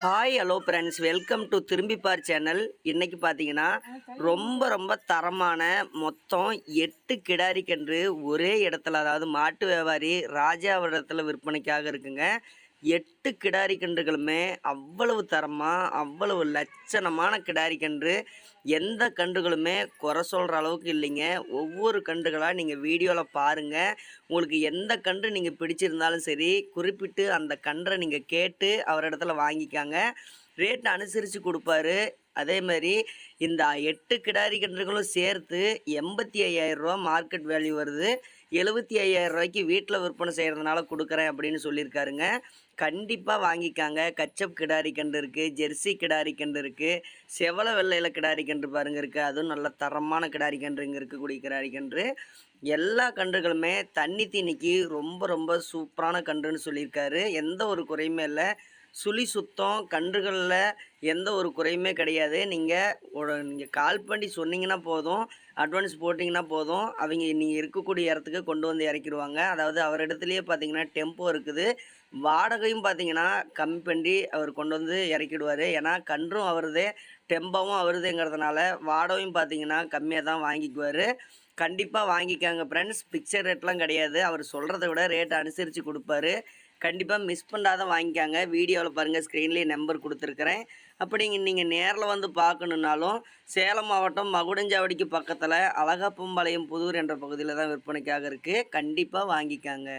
Hi hello friends welcome to திரும்பிப்பார் channel இன்றைக்கி பார்த்தீங்கன்னா ரொம்ப ரொம்ப தரமான மொத்தம் எட்டு கிடாரி கன்று ஒரே இடத்துல அதாவது மாட்டு வியாபாரி ராஜாவிடத்தில் விற்பனைக்காக இருக்குங்க. எட்டு கிடாரி கன்றுகளுமே அவ்வளவு தரமாக அவ்வளவு லட்சணமான கிடாரி கன்று. எந்த கன்றுகளுமே குறை சொல்கிற அளவுக்கு இல்லைங்க. ஒவ்வொரு கன்றுகளாக நீங்கள் வீடியோவில் பாருங்கள் உங்களுக்கு எந்த கன்று நீங்கள் பிடிச்சிருந்தாலும் சரி குறிப்பிட்டு அந்த கன்றை நீங்கள் கேட்டு அவரிடத்துல வாங்கிக்காங்க. ரேட் அனுசரித்து கொடுப்பாரு. அதே மாதிரி இந்த எட்டு கிடாரி கன்றுகளும் சேர்த்து எண்பத்தி ஐயாயிரரூவா மார்க்கெட் வேல்யூ வருது. எழுபத்தி ஐயாயிரரூவாய்க்கு வீட்டில் விற்பனை செய்கிறதுனால கொடுக்குறேன் அப்படின்னு சொல்லியிருக்காருங்க. கண்டிப்பாக வாங்கிக்காங்க. கச்சப் கிடாரி கன்று இருக்குது ஜெர்சி கிடாரி கன்று இருக்குது செவல வெள்ளையில் கிடாரி கன்று பாருங்க இருக்குது அதுவும் நல்ல தரமான கிடாரி கன்று இங்கே இருக்கக்கூடிய கிடாரி கன்று எல்லா கன்றுகளுமே தண்ணி தீனிக்கு ரொம்ப ரொம்ப சூப்பரான கன்றுன்னு சொல்லியிருக்காரு. எந்த ஒரு குறையுமே இல்லை. சுழி சுத்தம் கன்றுகளில் எந்த ஒரு குறையுமே கிடையாது. நீங்கள் நீங்கள் கால் பண்ணி சொன்னீங்கன்னா போதும். அட்வான்ஸ் போட்டிங்கன்னா போதும். அவங்க நீங்கள் இருக்கக்கூடிய இடத்துக்கு கொண்டு வந்து இறக்கிடுவாங்க. அதாவது அவர் இடத்துலையே பார்த்தீங்கன்னா டெம்போ இருக்குது. வாடகையும் பார்த்தீங்கன்னா கம்மி பண்ணி அவர் கொண்டு வந்து இறக்கிடுவார். ஏன்னா கன்றும் அவரதே. டெம்போவும் அவருதுங்கிறதுனால வாடகையும் பார்த்தீங்கன்னா கம்மியாக தான் வாங்கிக்குவார். கண்டிப்பாக வாங்கிக்காங்க ஃப்ரெண்ட்ஸ் பிக்சர் ரேட்லாம் கிடையாது. அவர் சொல்கிறத விட ரேட் அனுசரித்து கொடுப்பாரு. கண்டிப்பாக மிஸ் பண்ணாத வாங்கிக்காங்க. வீடியோவில் பாருங்கள் ஸ்க்ரீன்லேயே நம்பர் கொடுத்துருக்குறேன். அப்படிங்க நீங்கள் நேரில் வந்து பார்க்கணுன்னாலும் சேலம் மாவட்டம் மகுடஞ்சாவடிக்கு பக்கத்தில் அழகப்பம்பாளையம் புதூர் என்ற பகுதியில் தான் விற்பனைக்காக இருக்குது கண்டிப்பாக வாங்கிக்காங்க.